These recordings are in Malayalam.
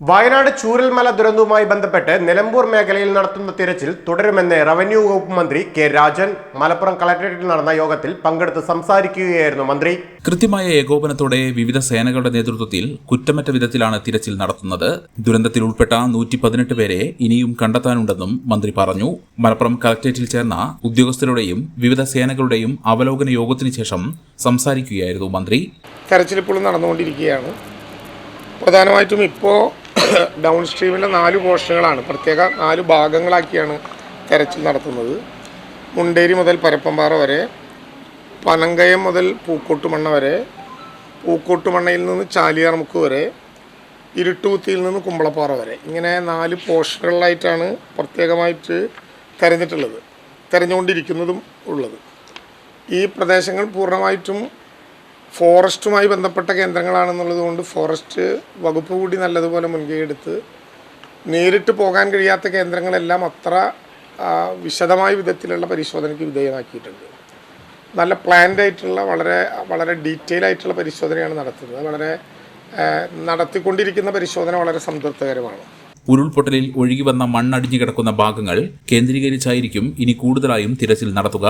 Wayanad Chooralmala ദുരന്തവുമായി ബന്ധപ്പെട്ട് നിലമ്പൂർ മേഖലയിൽ നടത്തുന്ന തിരച്ചിൽ തുടരുമെന്ന് റവന്യൂ വകുപ്പ് മന്ത്രി കെ രാജൻ മലപ്പുറം കളക്ടറേറ്റിൽ നടന്ന യോഗത്തിൽ പങ്കെടുത്ത് സംസാരിക്കുകയായിരുന്നു മന്ത്രി. കൃത്യമായ ഏകോപനത്തോടെ വിവിധ സേനകളുടെ നേതൃത്വത്തിൽ കുറ്റമറ്റ വിധത്തിലാണ് തിരച്ചിൽ നടത്തുന്നത്. ദുരന്തത്തിൽ ഉൾപ്പെട്ട നൂറ്റി പതിനെട്ട് പേരെ ഇനിയും കണ്ടെത്താനുണ്ടെന്നും മന്ത്രി പറഞ്ഞു. മലപ്പുറം കളക്ടറേറ്റിൽ ചേർന്ന ഉദ്യോഗസ്ഥരുടെയും വിവിധ സേനകളുടെയും അവലോകന യോഗത്തിന് ശേഷം സംസാരിക്കുകയായിരുന്നു മന്ത്രി. തെരച്ചിൽ ഇപ്പോഴും നടന്നുകൊണ്ടിരിക്കുകയാണ്. പ്രധാനമായിട്ടും ഇപ്പോൾ ഡൗൺ സ്ട്രീമിലെ നാല് പോർഷനുകളാണ് പ്രത്യേക നാല് ഭാഗങ്ങളാക്കിയാണ് തെരച്ചിൽ നടത്തുന്നത്. മുണ്ടേരി മുതൽ പരപ്പമ്പാറ വരെ പനങ്കയം മുതൽ പൂക്കോട്ടുമണ്ണ വരെ പൂക്കോട്ടുമണ്ണയിൽ നിന്ന് ചാലിയാർമുക്ക് വരെ ഇരുട്ടുകുത്തിയിൽ നിന്ന് കുമ്പളപ്പാറ വരെ. ഇങ്ങനെ നാല് പോർഷനുകളിലായിട്ടാണ് പ്രത്യേകമായിട്ട് തെരഞ്ഞിട്ടുള്ളത് തെരഞ്ഞുകൊണ്ടിരിക്കുന്നതും ഉള്ളത്. ഈ പ്രദേശങ്ങൾ പൂർണമായിട്ടും ഫോറസ്റ്റുമായി ബന്ധപ്പെട്ട കേന്ദ്രങ്ങളാണെന്നുള്ളത് കൊണ്ട് ഫോറസ്റ്റ് വകുപ്പ് കൂടി നല്ലതുപോലെ മുൻകൈ എടുത്ത് നേരിട്ട് പോകാൻ കഴിയാത്ത കേന്ദ്രങ്ങളെല്ലാം അത്ര വിശദമായ വിധത്തിലുള്ള പരിശോധനയ്ക്ക് വിധേയമാക്കിയിട്ടുണ്ട്. നല്ല പ്ലാൻഡ് ആയിട്ടുള്ള വളരെ വളരെ ഡീറ്റെയിൽ ആയിട്ടുള്ള പരിശോധനയാണ് നടത്തുന്നത്. വളരെ നടത്തിക്കൊണ്ടിരിക്കുന്ന പരിശോധന വളരെ സംതൃപ്തകരമാണ്. ഉരുൾപൊട്ടലിൽ ഒഴുകി വന്ന മണ്ണടിഞ്ഞു കിടക്കുന്ന ഭാഗങ്ങൾ കേന്ദ്രീകരിച്ചായിരിക്കും ഇനി കൂടുതലായും തിരച്ചിൽ നടത്തുക.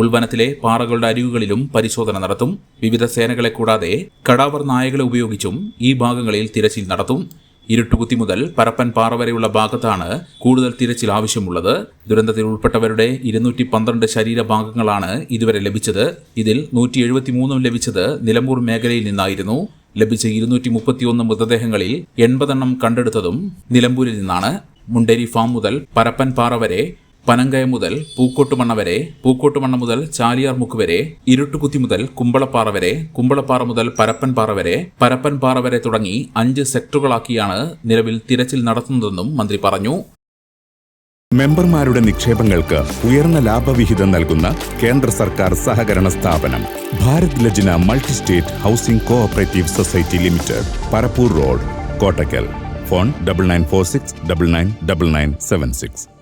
ഉൾവനത്തിലെ പാറകളുടെ അരികുകളിലും പരിശോധന നടത്തും. വിവിധ സേനകളെ കൂടാതെ കടാവർ നായകളെ ഉപയോഗിച്ചും ഈ ഭാഗങ്ങളിൽ തിരച്ചിൽ നടത്തും. ഇരുട്ടുകുത്തി മുതൽ പരപ്പൻ പാറ വരെയുള്ള ഭാഗത്താണ് കൂടുതൽ തിരച്ചിൽ ആവശ്യമുള്ളത്. ദുരന്തത്തിൽ ഉൾപ്പെട്ടവരുടെ ഇരുന്നൂറ്റി പന്ത്രണ്ട് ശരീരഭാഗങ്ങളാണ് ഇതുവരെ ലഭിച്ചത്. ഇതിൽ നൂറ്റി എഴുപത്തിമൂന്നും ലഭിച്ചത് നിലമ്പൂർ മേഖലയിൽ നിന്നായിരുന്നു. ലഭിച്ച ഇരുന്നൂറ്റി മുപ്പത്തിയൊന്ന് മൃതദേഹങ്ങളിൽ എൺപതെണ്ണം കണ്ടെടുത്തതും നിലമ്പൂരിൽ നിന്നാണ്. മുണ്ടേരി ഫാം മുതൽ പരപ്പൻ പാറ വരെ പനങ്കയം മുതൽ പൂക്കോട്ടുമണ്ണ വരെ പൂക്കോട്ടുമണ്ണ മുതൽ ചാലിയാർമുക്ക് വരെ ഇരുട്ടുകുത്തി മുതൽ കുമ്പളപ്പാറ വരെ കുമ്പളപ്പാറ മുതൽ പരപ്പൻപാറ വരെ പരപ്പൻപാറ വരെ തുടങ്ങി അഞ്ച് സെക്ടറുകളാക്കിയാണ് നിലവിൽ തിരച്ചിൽ നടത്തുന്നതെന്നും മന്ത്രി പറഞ്ഞു. മെമ്പർമാരുടെ നിക്ഷേപങ്ങൾക്ക് ഉയർന്ന ലാഭവിഹിതം നൽകുന്ന കേന്ദ്ര സർക്കാർ സഹകരണ സ്ഥാപനം Bharat Lajna multi state housing cooperative society limited Parappur road Kottakkal. Phone double nine four six double nine double nine seven six.